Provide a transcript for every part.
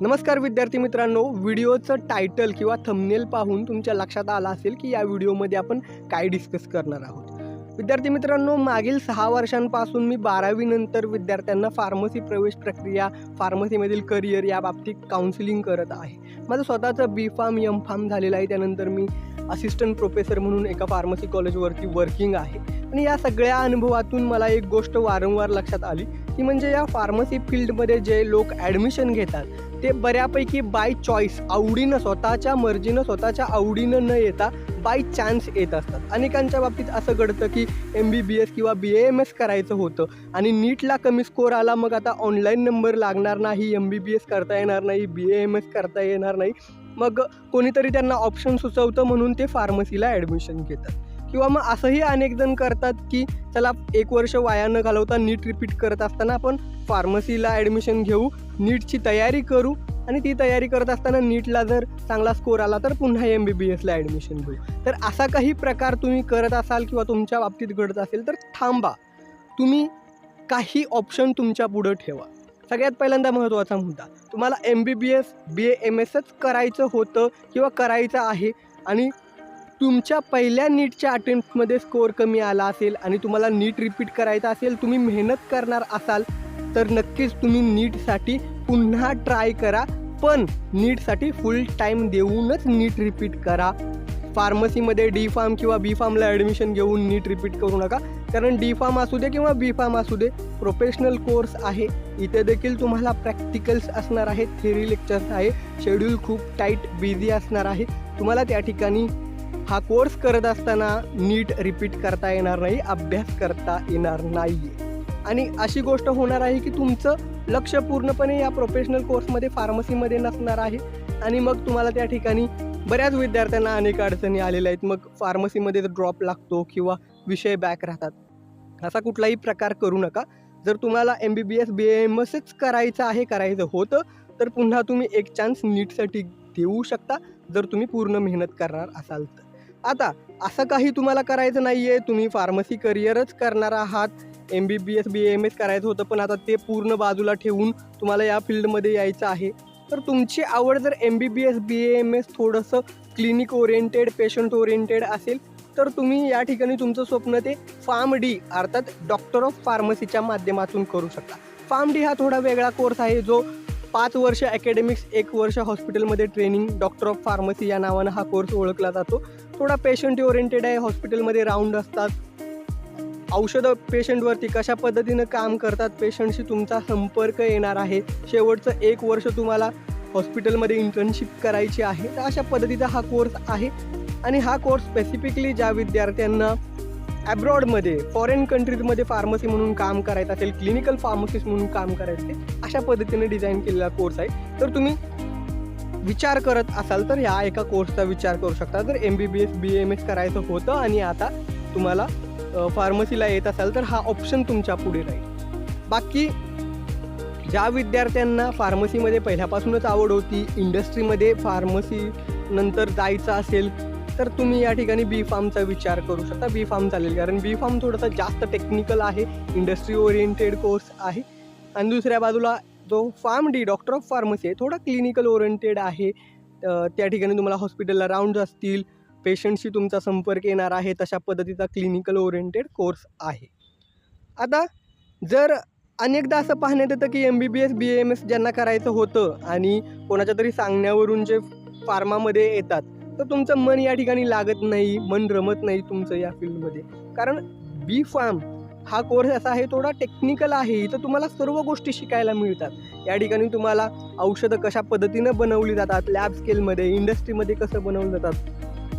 नमस्कार विद्यार्थी मित्रांनो व्हिडिओचं टायटल किंवा थंबनेल पाहून तुमच्या लक्षात आलं असेल की या व्हिडिओमध्ये आपण काय डिस्कस करणार आहोत. विद्यार्थी मित्रांनो मागील सहा वर्षांपासून मी बारावीनंतर विद्यार्थ्यांना फार्मसी प्रवेश प्रक्रिया फार्मसीमधील करिअर या बाबतीत काउन्सिलिंग करत आहे. माझं स्वतःचं बी फार्म एम फार्म झालेलं आहे. त्यानंतर मी असिस्टंट प्रोफेसर म्हणून एका फार्मसी कॉलेजवरती वर्किंग आहे. आणि या सगळ्या अनुभवातून मला एक गोष्ट वारंवार लक्षात आली ती म्हणजे या फार्मसी फील्डमध्ये जे लोक ॲडमिशन घेतात ते बऱ्यापैकी बाय चॉईस आवडीनं स्वतःच्या मर्जीनं स्वतःच्या आवडीनं न येता बाय चान्स येत असतात. अनेकांच्या बाबतीत असं घडतं की एम बी बी एस किंवा बी एम एस करायचं होतं आणि नीटला कमी स्कोर आला मग आता ऑनलाईन नंबर लागणार नाही एम बी बी एस करता येणार नाही बी एम एस करता येणार नाही. मग कोणीतरी त्यांना ऑप्शन सुचवतं म्हणून ते फार्मसीला ॲडमिशन घेतात. किंवा मग असंही अनेक जण करतात की चला एक वर्ष वाया न घालवता नीट रिपीट करत असताना आपण फार्मसीला ॲडमिशन घेऊ नीटची तयारी करू आणि ती तयारी करत असताना नीटला जर चांगला स्कोर आला तर पुन्हा एम बी बी एसला ॲडमिशन घेऊ. तर असा काही प्रकार तुम्ही करत असाल किंवा तुमच्या बाबतीत घडत असेल तर थांबा. तुम्ही काही ऑप्शन तुमच्या पुढं ठेवा. सगळ्यात पहिल्यांदा महत्त्वाचा मुद्दा. तुम्हाला M B B S B M such करायचं होतं किंवा करायचं आहे आणि तुमच्या पहिल्या नीटच्या अटेम्प्टमध्ये स्कोअर कमी आला असेल आणि तुम्हाला नीट रिपीट करायचं असेल तुम्ही मेहनत करणार असाल तर नक्कीच तुम्ही नीटसाठी पुन्हा ट्राय करा. पण नीटसाठी फुल टाईम देऊनच नीट रिपीट करा. फार्मसीमध्ये डी फार्म किंवा बी फार्मला ॲडमिशन घेऊन नीट रिपीट करू नका. कारण डी फार्म असू दे किंवा बी फार्म असू दे प्रोफेशनल कोर्स आहे. इथे देखील तुम्हाला प्रॅक्टिकल्स असणार आहेत थेरी लेक्चर्स आहे. शेड्यूल खूप टाईट बिझी असणार आहे. तुम्हाला त्या ठिकाणी हा कोर्स करत असताना नीट रिपीट करता येणार नाही अभ्यास करता येणार नाही आणि अशी गोष्ट होणार आहे की तुमचं लक्ष पूर्णपणे या प्रोफेशनल कोर्समध्ये फार्मसीमध्ये नसणार आहे. आणि मग तुम्हाला त्या ठिकाणी बऱ्याच विद्यार्थ्यांना अनेक अडचणी आलेल्या आहेत. मग फार्मसीमध्ये ड्रॉप लागतो किंवा विषय बॅक राहतात असा कुठलाही प्रकार करू नका. जर तुम्हाला M B B S B M such करायचं आहे करायचं होतं तर पुन्हा तुम्ही एक चान्स नीटसाठी देऊ शकता जर तुम्ही पूर्ण मेहनत करणार असाल तर. आता असं काही तुम्हाला करायचं नाही आहे तुम्ही फार्मसी करिअरच करणार आहात. M B B S B M S करायचं होतं पण आता ते पूर्ण बाजूला ठेवून तुम्हाला या फील्डमध्ये यायचं आहे. तर तुमची आवड जर M B B S B M S थोडंसं क्लिनिक ओरिएंटेड पेशंट ओरिएंटेड असेल तर तुम्ही या ठिकाणी तुमचं स्वप्न ते फार्म डी अर्थात डॉक्टर ऑफ फार्मसीच्या माध्यमातून करू शकता. फार्म डी हा थोडा वेगळा कोर्स आहे जो पाच वर्ष अकॅडमिक्स एक वर्ष हॉस्पिटलमध्ये ट्रेनिंग डॉक्टर ऑफ फार्मसी या नावानं हा कोर्स ओळखला जातो. थोडा पेशंट ओरिएंटेड आहे हॉस्पिटलमध्ये राऊंड असतात. औषधं पेशंटवरती कशा पद्धतीनं काम करतात पेशंटशी तुमचा संपर्क येणार आहे. शेवटचं एक वर्ष तुम्हाला हॉस्पिटलमध्ये इंटर्नशिप करायची आहे. तर अशा पद्धतीचा हा कोर्स आहे. आणि हा कोर्स स्पेसिफिकली ज्या विद्यार्थ्यांना ॲब्रॉडमध्ये फॉरेन कंट्रीजमध्ये फार्मसी म्हणून काम करायचं असेल क्लिनिकल फार्मसिस्ट म्हणून काम करायचं असेल अशा पद्धतीने डिझाईन केलेला कोर्स आहे. तर तुम्ही विचार करत असाल तर ह्या एका कोर्सचा विचार करू शकता. जर M B B S B M S करायचं होतं आणि आता तुम्हाला फार्मसीला येत असाल तर हा ऑप्शन तुमच्यापुढे राहील. बाकी ज्या विद्यार्थ्यांना फार्मसीमध्ये पहिल्यापासूनच आवड होती इंडस्ट्रीमध्ये फार्मसी नंतर जायचं असेल तर तुम्ही या ठिकाणी बी फार्मचा विचार करू शकता. बी फार्म चालेल. कारण बी फार्म थोडासा जास्त टेक्निकल आहे इंडस्ट्री ओरिएंटेड कोर्स आहे. आणि दुसऱ्या बाजूला जो pharm D doctor of pharmacy आहे थोडा क्लिनिकल ओरिएंटेड आहे. त्या ठिकाणी तुम्हाला हॉस्पिटलला राऊंड असतील. पेशंटशी तुमचा संपर्क येणार आहे तशा पद्धतीचा क्लिनिकल ओरिएंटेड कोर्स आहे. आता जर अनेकदा असं पाहण्यात येतं की M B B S B M S ज्यांना करायचं होतं आणि कोणाच्या तरी सांगण्यावरून जे फार्मामध्ये येतात तर तुमचं मन या ठिकाणी लागत नाही मन रमत नाही तुमचं या फील्डमध्ये. कारण बी फार्म हा कोर्स असा आहे थोडा टेक्निकल आहे. इथं तुम्हाला सर्व गोष्टी शिकायला मिळतात. या ठिकाणी तुम्हाला औषधं कशा पद्धतीनं बनवली जातात लॅब स्केलमध्ये इंडस्ट्रीमध्ये कसं बनवलं जातात.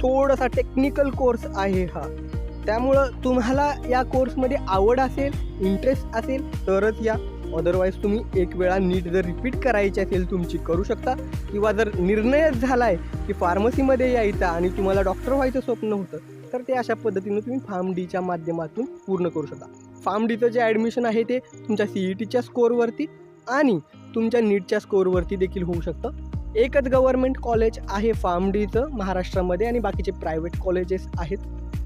थोडासा टेक्निकल कोर्स आहे हा. त्यामुळं तुम्हाला या कोर्समध्ये आवड असेल इंटरेस्ट असेल तरच या अदरवाईज तुम्ही एक वेळा नीट जर रिपीट करायची असेल तुमची करू शकता. किंवा जर निर्णयच झाला आहे की फार्मसीमध्ये यायचा आणि तुम्हाला डॉक्टर व्हायचं स्वप्न होतं तर ते अशा पद्धतीनं तुम्ही फार्म डीच्या माध्यमातून पूर्ण करू शकता. फार्म डीचं जे ॲडमिशन आहे ते तुमच्या सी ई टीच्या स्कोअरवरती आणि तुमच्या नीटच्या स्कोअरवरती देखील होऊ शकतं. एकच गव्हर्नमेंट कॉलेज आहे फार्म डीचं महाराष्ट्रामध्ये आणि बाकीचे प्रायव्हेट कॉलेजेस आहेत.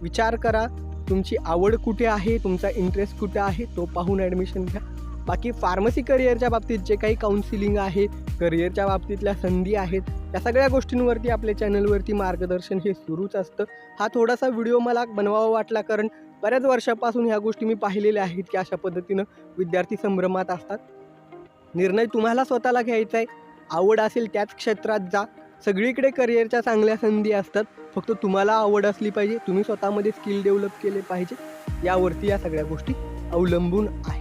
विचार करा तुमची आवड कुठे आहे तुमचा इंटरेस्ट कुठे आहे तो पाहून ॲडमिशन घ्या. बाकी फार्मसी करिअरच्या बाबतीत जे काही काउन्सिलिंग आहे करिअरच्या बाबतीतल्या संधी आहेत या सगळ्या गोष्टींवरती आपल्या चॅनलवरती मार्गदर्शन हे सुरूच असतं. हा थोडासा व्हिडिओ मला बनवावा वाटला कारण बऱ्याच वर्षापासून ह्या गोष्टी मी पाहिलेल्या आहेत की अशा पद्धतीनं विद्यार्थी संभ्रमात असतात. निर्णय तुम्हाला स्वतःला घ्यायचा आहे. आवड असेल त्याच क्षेत्रात जा. सगळीकडे करिअरच्या चांगल्या संधी असतात. फक्त तुम्हाला आवड असली पाहिजे. तुम्ही स्वतःमध्ये स्किल डेव्हलप केले पाहिजे. यावरती या सगळ्या गोष्टी अवलंबून आहेत.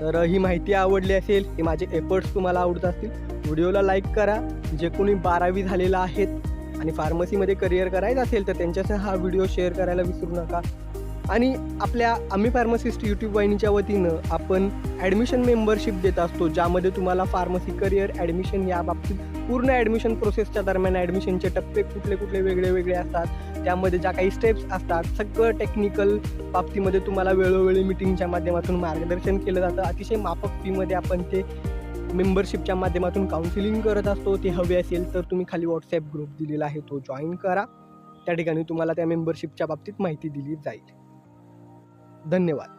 तर ही माहिती आवडली असेल हे माझे एफर्ट्स तुम्हाला आवडत असतील व्हिडिओला लाईक करा. जे कोणी बारावी झालेलं आहेत आणि फार्मसीमध्ये करिअर करायचं असेल तर त्यांच्यासह हा व्हिडिओ शेअर करायला विसरू नका. आणि आपल्या आम्ही फार्मसिस्ट यूट्यूब वाहिनीच्या वतीनं आपण ॲडमिशन मेंबरशिप देत असतो ज्यामध्ये तुम्हाला फार्मसी करिअर ॲडमिशन या बाबतीत पूर्ण ॲडमिशन प्रोसेसच्या दरम्यान ॲडमिशनचे टप्पे कुठले कुठले वेगळे वेगळे असतात. त्यामध्ये ज्या काही स्टेप्स असतात सगळं टेक्निकल बाबतीमध्ये तुम्हाला वेळोवेळी मिटिंगच्या माध्यमातून मार्गदर्शन केलं जातं. अतिशय माफक फीमध्ये आपण ते मेंबरशिपच्या माध्यमातून काउन्सिलिंग करत असतो. ते हवे असेल तर तुम्ही खाली व्हॉट्सॲप ग्रुप दिलेला आहे तो जॉईन करा. त्या ठिकाणी तुम्हाला त्या मेंबरशिपच्या बाबतीत माहिती दिली जाईल. धन्यवाद.